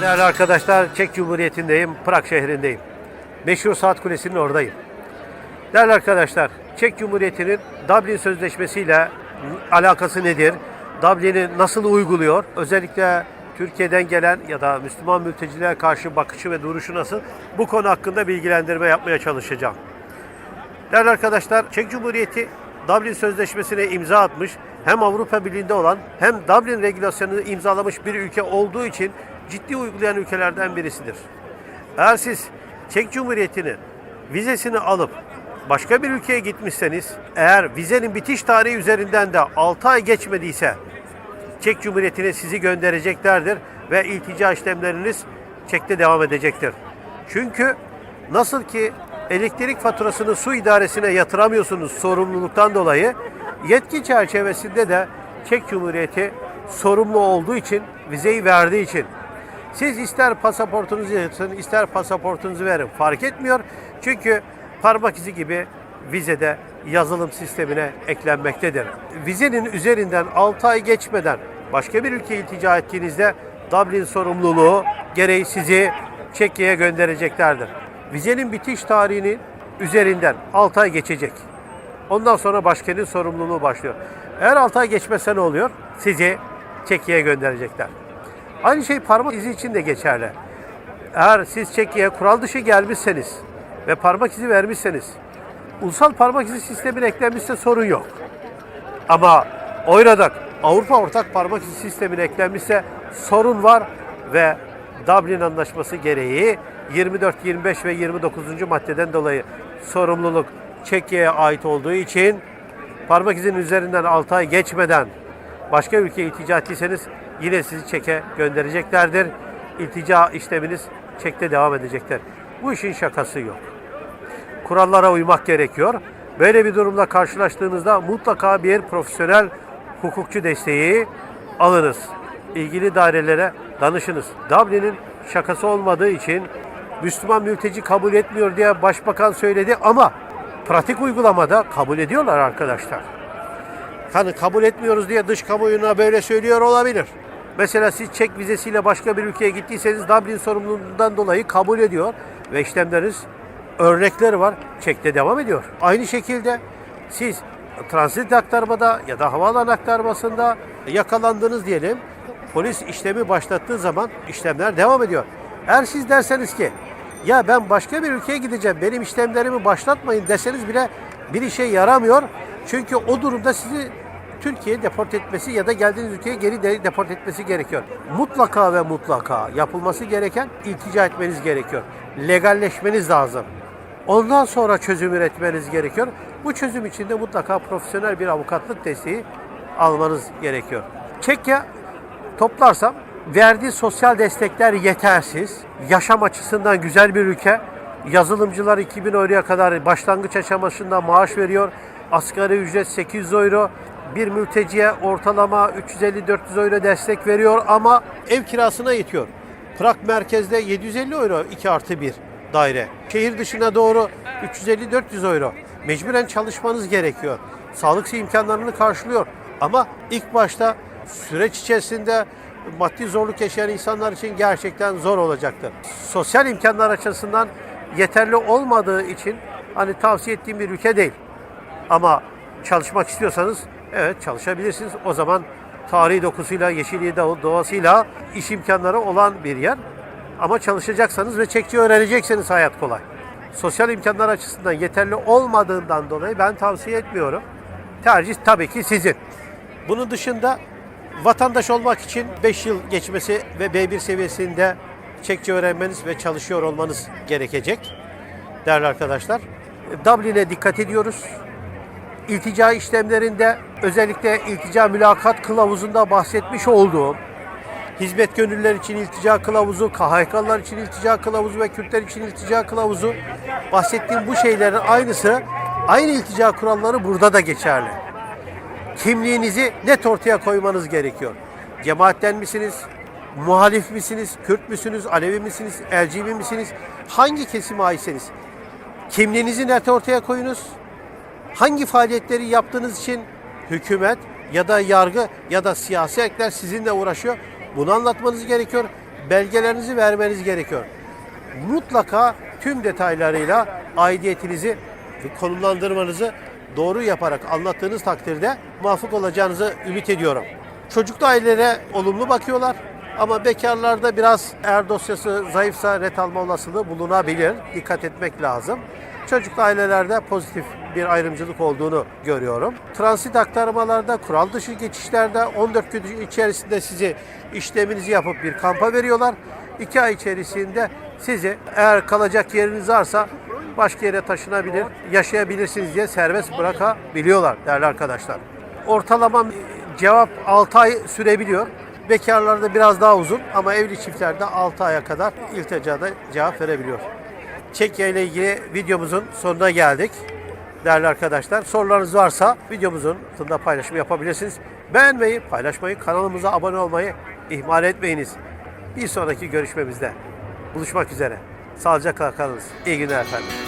Değerli arkadaşlar, Çek Cumhuriyeti'ndeyim, Prag şehrindeyim. Meşhur Saat Kulesi'nin oradayım. Değerli arkadaşlar, Çek Cumhuriyeti'nin Dublin Sözleşmesi ile alakası nedir? Dublin'i nasıl uyguluyor? Özellikle Türkiye'den gelen ya da Müslüman mültecilere karşı bakışı ve duruşu nasıl? Bu konu hakkında bilgilendirme yapmaya çalışacağım. Değerli arkadaşlar, Çek Cumhuriyeti Dublin Sözleşmesi'ne imza atmış, hem Avrupa Birliği'nde olan hem Dublin regülasyonunu imzalamış bir ülke olduğu için ciddi uygulayan ülkelerden birisidir. Eğer siz Çek Cumhuriyeti'nin vizesini alıp başka bir ülkeye gitmişseniz, eğer vizenin bitiş tarihi üzerinden de 6 ay geçmediyse Çek Cumhuriyeti'ne sizi göndereceklerdir ve iltica işlemleriniz Çek'te devam edecektir. Çünkü nasıl ki elektrik faturasını su idaresine yatıramıyorsunuz sorumluluktan dolayı, yetki çerçevesinde de Çek Cumhuriyeti sorumlu olduğu için, vizeyi verdiği için siz ister pasaportunuzu yatın, ister pasaportunuzu verin. Fark etmiyor. Çünkü parmak izi gibi vizede yazılım sistemine eklenmektedir. Vizenin üzerinden 6 ay geçmeden başka bir ülkeye iltica ettiğinizde Dublin sorumluluğu gereği sizi Çekya'ya göndereceklerdir. Vizenin bitiş tarihinin üzerinden 6 ay geçecek. Ondan sonra başkanın sorumluluğu başlıyor. Eğer 6 ay geçmezse ne oluyor? Sizi Çekya'ya gönderecekler. Aynı şey parmak izi için de geçerli. Eğer siz Çekya'ya kural dışı gelmişseniz ve parmak izi vermişseniz, ulusal parmak izi sistemine eklenmişse sorun yok. Ama oynadak Avrupa ortak parmak izi sistemine eklenmişse sorun var ve Dublin Anlaşması gereği 24, 25 ve 29. maddeden dolayı sorumluluk Çekya'ya ait olduğu için parmak izinin üzerinden 6 ay geçmeden başka ülkeye iltica yine sizi çeke göndereceklerdir. İltica işleminiz çekte devam edecektir. Bu işin şakası yok. Kurallara uymak gerekiyor. Böyle bir durumla karşılaştığınızda mutlaka bir profesyonel hukukçu desteği alınız. İlgili dairelere danışınız. Dublin'in şakası olmadığı için Müslüman mülteci kabul etmiyor diye başbakan söyledi ama pratik uygulamada kabul ediyorlar arkadaşlar. Hani kabul etmiyoruz diye dış kamuoyuna böyle söylüyor olabilir. Mesela siz çek vizesiyle başka bir ülkeye gittiyseniz Dublin sorumluluğundan dolayı kabul ediyor ve işlemleriniz örnekleri var. Çekte devam ediyor. Aynı şekilde siz transit aktarmada ya da havaalanı aktarmasında yakalandınız diyelim. Polis işlemi başlattığı zaman işlemler devam ediyor. Eğer siz derseniz ki ya ben başka bir ülkeye gideceğim benim işlemlerimi başlatmayın deseniz bile bir işe yaramıyor. Çünkü o durumda sizi Türkiye'ye deport etmesi ya da geldiğiniz ülkeye geri de deport etmesi gerekiyor. Mutlaka ve mutlaka yapılması gereken iltica etmeniz gerekiyor. Legalleşmeniz lazım. Ondan sonra çözüm üretmeniz gerekiyor. Bu çözüm için de mutlaka profesyonel bir avukatlık desteği almanız gerekiyor. Çekya toplarsam verdiği sosyal destekler yetersiz. Yaşam açısından güzel bir ülke. Yazılımcılar 2000 euroya kadar başlangıç aşamasında maaş veriyor. Asgari ücret 800 euro. Bir mülteciye ortalama 350-400 euro destek veriyor ama ev kirasına yetiyor. Prag merkezde 750 euro 2 artı 1 daire. Şehir dışına doğru 350-400 euro. Mecburen çalışmanız gerekiyor. Sağlık imkanlarını karşılıyor. Ama ilk başta süreç içerisinde maddi zorluk yaşayan insanlar için gerçekten zor olacaktır. Sosyal imkanlar açısından yeterli olmadığı için hani tavsiye ettiğim bir ülke değil. Ama çalışmak istiyorsanız evet çalışabilirsiniz. O zaman tarihi dokusuyla, yeşilliği doğasıyla iş imkanları olan bir yer. Ama çalışacaksanız ve çekçi öğrenecekseniz hayat kolay. Sosyal imkanlar açısından yeterli olmadığından dolayı ben tavsiye etmiyorum. Tercih tabii ki sizin. Bunun dışında vatandaş olmak için 5 yıl geçmesi ve B1 seviyesinde Çekçe öğrenmeniz ve çalışıyor olmanız gerekecek. Değerli arkadaşlar, Dublin'e dikkat ediyoruz. İltica işlemlerinde özellikle iltica mülakat kılavuzunda bahsetmiş olduğum hizmet gönüllüler için iltica kılavuzu, KHK'lar için iltica kılavuzu ve Kürtler için iltica kılavuzu bahsettiğim bu şeylerin aynısı aynı iltica kuralları burada da geçerli. Kimliğinizi net ortaya koymanız gerekiyor. Cemaatten misiniz? Muhalif misiniz? Kürt müsünüz? Alevi misiniz? LGB misiniz? Hangi kesime aitseniz kimliğinizi net ortaya koyunuz. Hangi faaliyetleri yaptığınız için hükümet ya da yargı ya da siyasi ekler sizinle uğraşıyor. Bunu anlatmanız gerekiyor. belgelerinizi vermeniz gerekiyor. Mutlaka tüm detaylarıyla aidiyetinizi konumlandırmanızı doğru yaparak anlattığınız takdirde muvaffak olacağınızı ümit ediyorum. Çocuklu ailelere olumlu bakıyorlar ama bekarlarda biraz eğer dosyası zayıfsa ret alma olasılığı bulunabilir. Dikkat etmek lazım. Çocuklu ailelerde pozitif bir ayrımcılık olduğunu görüyorum. Transit aktarmalarda, kural dışı geçişlerde 14 gün içerisinde sizi işleminizi yapıp bir kampa veriyorlar. 2 ay içerisinde sizi eğer kalacak yeriniz varsa başka yere taşınabilir, yaşayabilirsiniz diye serbest bırakabiliyorlar değerli arkadaşlar. Ortalama cevap 6 ay sürebiliyor. Bekarlarda biraz daha uzun ama evli çiftlerde 6 aya kadar ilticada cevap verebiliyor. Çekya ile ilgili videomuzun sonuna geldik. Değerli arkadaşlar sorularınız varsa videomuzun altında paylaşım yapabilirsiniz. Beğenmeyi, paylaşmayı, kanalımıza abone olmayı ihmal etmeyiniz. Bir sonraki görüşmemizde buluşmak üzere. Sağlıcakla kalınız. İyi günler efendim.